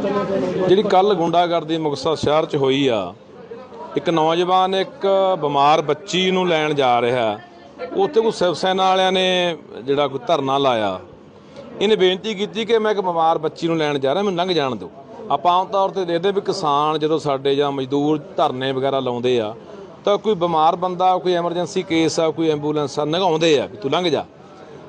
ਜਿਹੜੀ ਕੱਲ ਗੁੰਡਾਗਰਦੀ ਮੁਕਤਸਰ ਸ਼ਹਿਰ 'ਚ ਹੋਈ ਆ, ਇੱਕ ਨੌਜਵਾਨ, ਇੱਕ ਬਿਮਾਰ ਬੱਚੀ ਨੂੰ ਲੈਣ ਜਾ ਰਿਹਾ। ਉੱਥੇ ਕੋਈ ਸਿਵ ਸੈਨਾ ਵਾਲਿਆਂ ਨੇ ਜਿਹੜਾ ਕੋਈ ਧਰਨਾ ਲਾਇਆ। ਇਹਨੇ ਬੇਨਤੀ ਕੀਤੀ ਕਿ ਮੈਂ ਇੱਕ ਬਿਮਾਰ ਬੱਚੀ ਨੂੰ ਲੈਣ ਜਾ ਰਿਹਾ, ਮੈਨੂੰ ਲੰਘ ਜਾਣ ਦਿਓ। ਆਪਾਂ ਆਮ ਤੌਰ ਤੇ ਦੇਖਦੇ ਵੀ ਕਿਸਾਨ ਜਦੋਂ ਸਾਡੇ ਜਾਂ ਮਜ਼ਦੂਰ ਧਰਨੇ ਵਗੈਰਾ ਲਾਉਂਦੇ ਆ, ਤਾਂ ਕੋਈ ਬਿਮਾਰ ਬੰਦਾ, ਕੋਈ ਐਮਰਜੈਂਸੀ ਕੇਸ ਆ, ਕੋਈ ਐਂਬੂਲੈਂਸ ਆ, ਨਗਾਉਂਦੇ ਆ ਵੀ ਤੂੰ ਲੰਘ ਜਾ।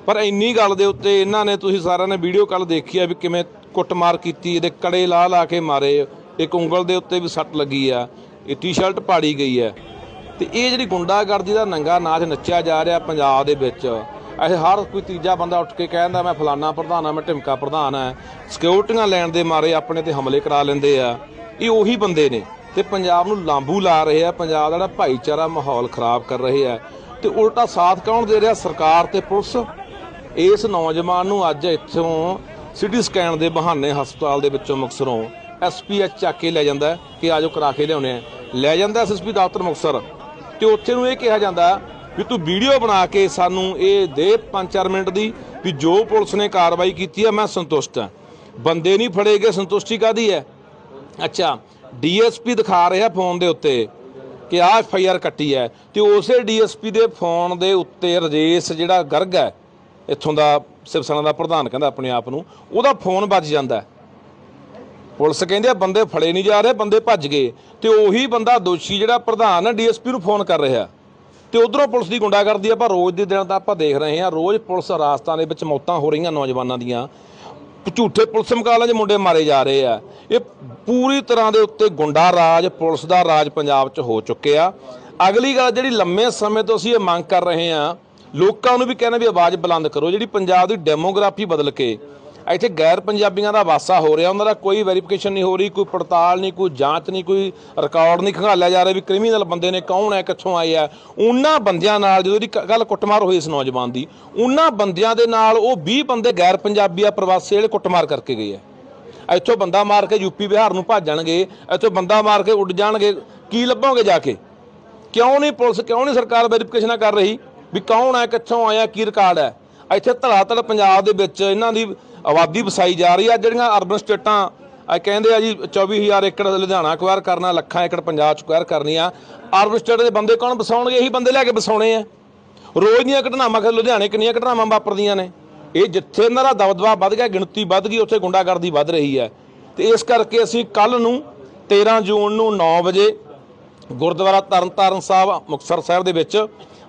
ਪਰ ਇੰਨੀ ਗੱਲ ਦੇ ਉੱਤੇ ਇਹਨਾਂ ਨੇ, ਤੁਸੀਂ ਸਾਰਿਆਂ ਨੇ ਵੀਡੀਓ ਕੱਲ ਦੇਖੀ ਆ ਵੀ ਕਿਵੇਂ ਕੁੱਟਮਾਰ ਕੀਤੀ, ਇਹਦੇ ਕੜੇ ਲਾ ਲਾ ਕੇ ਮਾਰੇ, ਇੱਕ ਉਂਗਲ ਦੇ ਉੱਤੇ ਵੀ ਸੱਟ ਲੱਗੀ ਆ, ਇਹ ਟੀ-ਸ਼ਰਟ ਪਾੜੀ ਗਈ ਹੈ ਤੇ ਇਹ ਜਿਹੜੀ ਗੁੰਡਾਗਰਦੀ ਦਾ ਨੰਗਾ ਨਾਚ ਨੱਚਿਆ ਜਾ ਰਿਹਾ ਪੰਜਾਬ ਦੇ ਵਿੱਚ, ਇਹ ਹਰ ਕੋਈ ਤੀਜਾ ਬੰਦਾ ਉੱਠ ਕੇ ਕਹਿੰਦਾ, ਮੈਂ ਫਲਾਨਾ ਪ੍ਰਧਾਨ ਆ ਮੈਂ ਢਿਮਕਾ ਪ੍ਰਧਾਨ ਆ ਸਿਕਿਉਰਟੀਆਂ ਲੈਣ ਦੇ ਮਾਰੇ ਆਪਣੇ ਤੇ ਹਮਲੇ ਕਰਾ ਲੈਂਦੇ ਆ। ਇਹ ਉਹੀ ਬੰਦੇ ਨੇ, ਤੇ ਪੰਜਾਬ ਨੂੰ ਲਾਂਬੂ ਲਾ ਰਹੇ ਆ, ਪੰਜਾਬ ਦਾ ਜਿਹੜਾ ਭਾਈਚਾਰਾ ਮਾਹੌਲ ਖਰਾਬ ਕਰ ਰਹੇ ਆ। ਤੇ ਉਲਟਾ ਸਾਥ ਕੌਣ ਦੇ ਰਿਹਾ? ਸਰਕਾਰ ਤੇ ਪੁਲਿਸ। ਇਸ ਨੌਜਵਾਨ ਨੂੰ ਅੱਜ ਇੱਥੋਂ ਸਿਟੀ ਸਕੈਨ ਦੇ ਬਹਾਨੇ ਹਸਪਤਾਲ ਦੇ ਵਿੱਚੋਂ ਮੁਕਸਰੋਂ ਐਸਪੀਐਚ ਚੱਕ ਕੇ ਲੈ ਜਾਂਦਾ ਹੈ ਕਿ ਆਜੋ ਕਰਾ ਕੇ ਲਿਆਉਣੇ ਆ। ਲੈ ਜਾਂਦਾ ਐਸਐਸਪੀ ਦਫ਼ਤਰ ਮੁਕਸਰ। ਤੇ ਉੱਥੇ ਨੂੰ ਇਹ ਕਿਹਾ ਜਾਂਦਾ ਵੀ ਤੂੰ ਵੀਡੀਓ ਬਣਾ ਕੇ ਸਾਨੂੰ ਇਹ ਦੇ 5-4 ਮਿੰਟ ਦੀ ਵੀ ਜੋ ਪੁਲਿਸ ਨੇ ਕਾਰਵਾਈ ਕੀਤੀ ਹੈ ਮੈਂ ਸੰਤੁਸ਼ਟ ਹਾਂ। ਬੰਦੇ ਨਹੀਂ ਫੜੇ ਗਏ, ਸੰਤੁਸ਼ਟੀ ਕਾਦੀ ਹੈ? ਅੱਛਾ ਡੀਐਸਪੀ ਦਿਖਾ ਰਿਹਾ ਫੋਨ ਦੇ ਉੱਤੇ ਕਿ ਆਹ ਐਫ ਆਈ ਆਰ ਕੱਟੀ ਹੈ। ਤੇ ਉਸੇ ਡੀਐਸਪੀ ਦੇ ਫੋਨ ਦੇ ਉੱਤੇ ਰਜੇਸ਼ ਜਿਹੜਾ ਗਰਗ ਹੈ, ਇੱਥੋਂ ਦਾ ਸਿਵ ਸੈਨਾ ਦਾ ਪ੍ਰਧਾਨ ਕਹਿੰਦਾ ਆਪਣੇ ਆਪ ਨੂੰ, ਉਹਦਾ ਫੋਨ ਵੱਜ ਜਾਂਦਾ ਪੁਲਿਸ ਕਹਿੰਦੇ ਆ, ਬੰਦੇ ਫੜੇ ਨਹੀਂ ਜਾ ਰਹੇ, ਬੰਦੇ ਭੱਜ ਗਏ। ਤੇ ਉਹੀ ਬੰਦਾ ਦੋਸ਼ੀ ਜਿਹੜਾ ਪ੍ਰਧਾਨ ਹੈ, ਡੀਐਸਪੀ ਨੂੰ ਫੋਨ ਕਰ ਰਿਹਾ। ਤੇ ਉਧਰੋਂ ਪੁਲਿਸ ਦੀ ਗੁੰਡਾਗਰਦੀ ਆਪਾਂ ਰੋਜ਼ ਦੇ ਦਿਨ ਤਾਂ ਆਪਾਂ ਦੇਖ ਰਹੇ ਹਾਂ, ਰੋਜ਼ ਪੁਲਿਸ ਰਾਸਤਾਂ ਦੇ ਵਿੱਚ ਮੌਤਾਂ ਹੋ ਰਹੀਆਂ ਨੌਜਵਾਨਾਂ ਦੀਆਂ। ਝੂਠੇ ਪੁਲਿਸ ਮੁਕਾਬਲਿਆਂ 'ਚ ਮੁੰਡੇ ਮਾਰੇ ਜਾ ਰਹੇ ਆ। ਇਹ ਪੂਰੀ ਤਰ੍ਹਾਂ ਦੇ ਉੱਤੇ ਗੁੰਡਾ ਰਾਜ, ਪੁਲਿਸ ਦਾ ਰਾਜ ਪੰਜਾਬ 'ਚ ਹੋ ਚੁੱਕਿਆ। ਅਗਲੀ ਗੱਲ ਜਿਹੜੀ ਲੰਮੇ ਸਮੇਂ ਤੋਂ ਅਸੀਂ ਇਹ ਮੰਗ ਕਰ ਰਹੇ ਹਾਂ ਲੋਕਾਂ ਨੂੰ ਵੀ ਕਹਿਣਾ ਵੀ ਆਵਾਜ਼ ਬੁਲੰਦ ਕਰੋ, ਜਿਹੜੀ ਪੰਜਾਬ ਦੀ ਡੈਮੋਗ੍ਰਾਫੀ ਬਦਲ ਕੇ ਇੱਥੇ ਗੈਰ ਪੰਜਾਬੀਆਂ ਦਾ ਵਾਸਾ ਹੋ ਰਿਹਾ, ਉਹਨਾਂ ਦਾ ਕੋਈ ਵੈਰੀਫਿਕੇਸ਼ਨ ਨਹੀਂ ਹੋ ਰਹੀ, ਕੋਈ ਪੜਤਾਲ ਨਹੀਂ, ਕੋਈ ਜਾਂਚ ਨਹੀਂ, ਕੋਈ ਰਿਕਾਰਡ ਨਹੀਂ ਖੰਗਾਲਿਆ ਜਾ ਰਿਹਾ ਵੀ ਕ੍ਰਿਮੀਨਲ ਬੰਦੇ ਨੇ ਕੌਣ ਹੈ, ਕਿੱਥੋਂ ਆਏ ਆ। ਉਹਨਾਂ ਬੰਦਿਆਂ ਨਾਲ ਜਦੋਂ ਦੀ ਗੱਲ ਕੁੱਟਮਾਰ ਹੋਈ ਇਸ ਨੌਜਵਾਨ ਦੀ, ਉਹਨਾਂ ਬੰਦਿਆਂ ਦੇ ਨਾਲ ਉਹ 20 ਬੰਦੇ ਗੈਰ ਪੰਜਾਬੀ ਆ, ਪ੍ਰਵਾਸੀ ਜਿਹੜੇ ਕੁੱਟਮਾਰ ਕਰਕੇ ਗਏ ਆ। ਇੱਥੋਂ ਬੰਦਾ ਮਾਰ ਕੇ ਯੂਪੀ ਬਿਹਾਰ ਨੂੰ ਭੱਜ ਜਾਣਗੇ ਇੱਥੋਂ ਬੰਦਾ ਮਾਰ ਕੇ ਉੱਡ ਜਾਣਗੇ, ਕੀ ਲੱਭੋਗੇ ਜਾ ਕੇ? ਕਿਉਂ ਨਹੀਂ ਪੁਲਿਸ, ਕਿਉਂ ਨਹੀਂ ਸਰਕਾਰ ਵੈਰੀਫਿਕੇਸ਼ਨਾਂ ਕਰ ਰਹੀ? ਵੀ ਕੌਣ ਹੈ, ਕਿੱਥੋਂ ਆਇਆ, ਕੀ ਰਿਕਾਰਡ ਹੈ? ਇੱਥੇ ਧੜਾਧੜ ਪੰਜਾਬ ਦੇ ਵਿੱਚ ਇਹਨਾਂ ਦੀ ਆਬਾਦੀ ਵਸਾਈ ਜਾ ਰਹੀ ਆ ਜਿਹੜੀਆਂ ਅਰਬਨ ਸਟੇਟਾਂ ਕਹਿੰਦੇ ਆ ਜੀ 24000 ਏਕੜ ਲੁਧਿਆਣਾ ਅਕਵਾਇਰ ਕਰਨਾ, ਲੱਖਾਂ ਏਕੜ ਪੰਜਾਬ ਚ ਅਕਵਾਇਰ ਕਰਨੀ ਆ। ਅਰਬਨ ਸਟੇਟ ਦੇ ਬੰਦੇ ਕੌਣ ਵਸਾਉਣਗੇ? ਇਹੀ ਬੰਦੇ ਲੈ ਕੇ ਵਸਾਉਣੇ ਆ। ਰੋਜ਼ ਦੀਆਂ ਘਟਨਾਵਾਂ ਕਿ ਲੁਧਿਆਣੇ ਕਿੰਨੀਆਂ ਘਟਨਾਵਾਂ ਵਾਪਰਦੀਆਂ ਨੇ। ਇਹ ਜਿੱਥੇ ਇਹਨਾਂ ਦਾ ਦਬਦਬਾ ਵੱਧ ਗਿਆ, ਗਿਣਤੀ ਵੱਧ ਗਈ, ਉੱਥੇ ਗੁੰਡਾਗਰਦੀ ਵੱਧ ਰਹੀ ਹੈ। ਤੇ ਇਸ ਕਰਕੇ ਅਸੀਂ ਕੱਲ ਨੂੰ 13 ਜੂਨ ਨੂੰ 9 ਵਜੇ ਗੁਰਦੁਆਰਾ ਤਰਨਤਾਰਨ ਸਾਹਿਬ, ਮੁਕਤਸਰ ਸਾਹਿਬ ਦੇ ਵਿੱਚ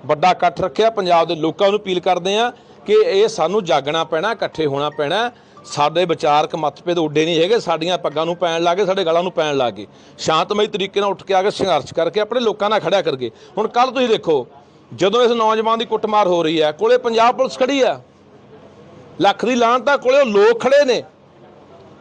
ਵੱਡਾ ਇਕੱਠ ਰੱਖਿਆ। ਪੰਜਾਬ ਦੇ ਲੋਕਾਂ ਨੂੰ ਅਪੀਲ ਕਰਦੇ ਆ ਕਿ ਇਹ ਸਾਨੂੰ ਜਾਗਣਾ ਪੈਣਾ, ਇਕੱਠੇ ਹੋਣਾ ਪੈਣਾ। ਸਾਡੇ ਵਿਚਾਰਕ ਮਤਭੇਦ ਉੱਡੇ ਨਹੀਂ ਹੈਗੇ। ਸਾਡੀਆਂ ਪੱਗਾਂ ਨੂੰ ਪੈਣ ਲੱਗੇ, ਸਾਡੇ ਗਲਾਂ ਨੂੰ ਪੈਣ ਲੱਗੇ। ਸ਼ਾਂਤਮਈ ਤਰੀਕੇ ਨਾਲ ਉੱਠ ਕੇ ਆ ਕੇ ਸੰਘਰਸ਼ ਕਰਕੇ ਆਪਣੇ ਲੋਕਾਂ ਨਾਲ ਖੜਿਆ ਕਰਕੇ ਹੁਣ ਕੱਲ ਤੁਸੀਂ ਦੇਖੋ, ਜਦੋਂ ਇਸ ਨੌਜਵਾਨ ਦੀ ਕੁੱਟਮਾਰ ਹੋ ਰਹੀ ਹੈ, ਕੋਲੇ ਪੰਜਾਬ ਪੁਲਿਸ ਖੜੀ ਆ ਲੱਖ ਦੀ ਲਾਹਨਤਾ ਕੋਲੇ ਉਹ ਲੋਕ ਖੜੇ ਨੇ,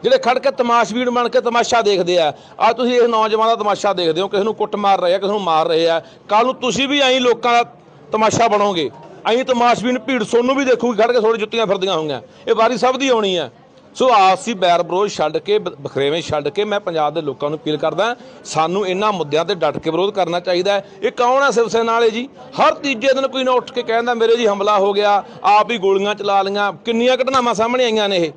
ਜਿਹੜੇ ਖੜ ਕੇ ਤਮਾਸ਼ਬੀਨ ਬਣ ਕੇ ਤਮਾਸ਼ਾ ਦੇਖਦੇ ਆ। ਆ ਤੁਸੀਂ ਇਸ ਨੌਜਵਾਨ ਦਾ ਤਮਾਸ਼ਾ ਦੇਖਦੇ ਹੋ, ਕਿਸੇ ਨੂੰ ਕੁੱਟ ਮਾਰ ਰਹੇ ਆ, ਕਿਸੇ ਨੂੰ ਮਾਰ ਰਹੇ ਆ। ਕੱਲ ਨੂੰ ਤੁਸੀਂ ਵੀ ਐਂ ਲੋਕਾਂ ਦਾ ਤਮਾਸ਼ਾ ਬਣੋਗੇ। ਐਂ ਤਮਾਸ਼ਬੀਨ ਭੀੜ ਸੋਨੂੰ ਵੀ ਦੇਖੂਗੀ, ਖੜ ਕੇ ਥੋੜੀ ਜੁੱਤੀਆਂ ਫਿਰਦੀਆਂ ਹੋਣਗੀਆਂ ਇਹ ਵਾਰੀ ਸਭ ਦੀ ਆਉਣੀ ਹੈ। ਸੋ ਆਸੀ ਬੈਰ ਵਿਰੋਧ ਛੱਡ ਕੇ ਬਖਰੇਵੇਂ ਛੱਡ ਕੇ ਮੈਂ ਪੰਜਾਬ ਦੇ ਲੋਕਾਂ ਨੂੰ ਅਪੀਲ ਕਰਦਾ ਸਾਨੂੰ ਇਹਨਾਂ ਮੁੱਦਿਆਂ ਤੇ ਡਟ ਕੇ ਵਿਰੋਧ ਕਰਨਾ ਚਾਹੀਦਾ ਹੈ। ਇਹ ਕੌਣ ਹੈ ਸਿਵ ਸੈਨਾ ਵਾਲੇ ਜੀ? ਹਰ ਤੀਜੇ ਦਿਨ ਕੋਈ ਨਾ ਉੱਠ ਕੇ ਕਹਿੰਦਾ, ਮੇਰੇ ਜੀ ਹਮਲਾ ਹੋ ਗਿਆ, ਆਪ ਹੀ ਗੋਲੀਆਂ ਚਲਾ ਲਈਆਂ। ਕਿੰਨੀਆਂ ਘਟਨਾਵਾਂ ਸਾਹਮਣੇ ਆਈਆਂ ਨੇ ਇਹ।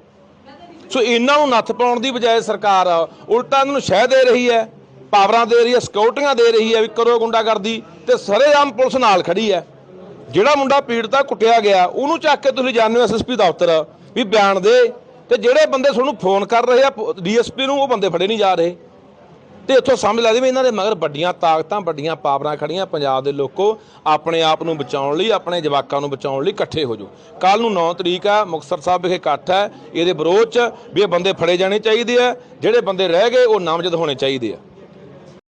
ਸੋ ਇਹਨਾਂ ਨੂੰ ਨੱਥ ਪਾਉਣ ਦੀ ਬਜਾਏ ਸਰਕਾਰ ਉਲਟਾ ਇਹਨਾਂ ਨੂੰ ਸ਼ਹਿ ਦੇ ਰਹੀ ਹੈ। ਪਾਵਰਾਂ ਦੇ ਰਹੀ ਹੈ, ਸਿਕਿਉਰਟੀਆਂ ਦੇ ਰਹੀ ਹੈ ਵੀ ਕਰੋ ਗੁੰਡਾਗਰਦੀ ਤੇ ਸਰੇਆਮ ਪੁਲਿਸ ਨਾਲ ਖੜੀ ਹੈ। ਜਿਹੜਾ ਮੁੰਡਾ ਪੀੜਤਾ ਕੁੱਟਿਆ ਗਿਆ, ਉਹਨੂੰ ਚੱਕ ਕੇ ਤੁਸੀਂ ਜਾਣਦੇ ਜਾਣੋ ਐਸਐਸਪੀ ਦਫ਼ਤਰ ਵੀ ਬਿਆਨ ਦੇ ਤੇ ਜਿਹੜੇ ਬੰਦੇ ਤੁਹਾਨੂੰ ਫੋਨ ਕਰ ਰਹੇ ਆ ਡੀਐਸਪੀ ਨੂੰ, ਉਹ ਬੰਦੇ ਫੜੇ ਨਹੀਂ ਜਾ ਰਹੇ। ਤੇ ਇੱਥੋਂ ਸਮਝ ਲੱਗਦੀ ਵੀ ਇਹਨਾਂ ਦੇ ਮਗਰ ਵੱਡੀਆਂ ਤਾਕਤਾਂ, ਵੱਡੀਆਂ ਪਾਵਰਾਂ ਖੜੀਆਂ ਪੰਜਾਬ ਦੇ ਲੋਕੋ। ਆਪਣੇ ਆਪ ਨੂੰ ਬਚਾਉਣ ਲਈ, ਆਪਣੇ ਜਵਾਕਾਂ ਨੂੰ ਬਚਾਉਣ ਲਈ ਇਕੱਠੇ ਹੋ ਜਾਓ। ਕੱਲ ਨੂੰ 9 ਤਰੀਕ ਆ, ਮੁਕਤਸਰ ਸਾਹਿਬ ਵਿਖੇ ਇਕੱਠ ਹੈ। ਇਹਦੇ ਵਿਰੋਧ ਚ ਵੀ ਇਹ ਬੰਦੇ ਫੜੇ ਜਾਣੇ ਚਾਹੀਦੇ ਆ। ਜਿਹੜੇ ਬੰਦੇ ਰਹਿ ਗਏ, ਉਹ ਨਾਮਜ਼ਦ ਹੋਣੇ ਚਾਹੀਦੇ ਆ।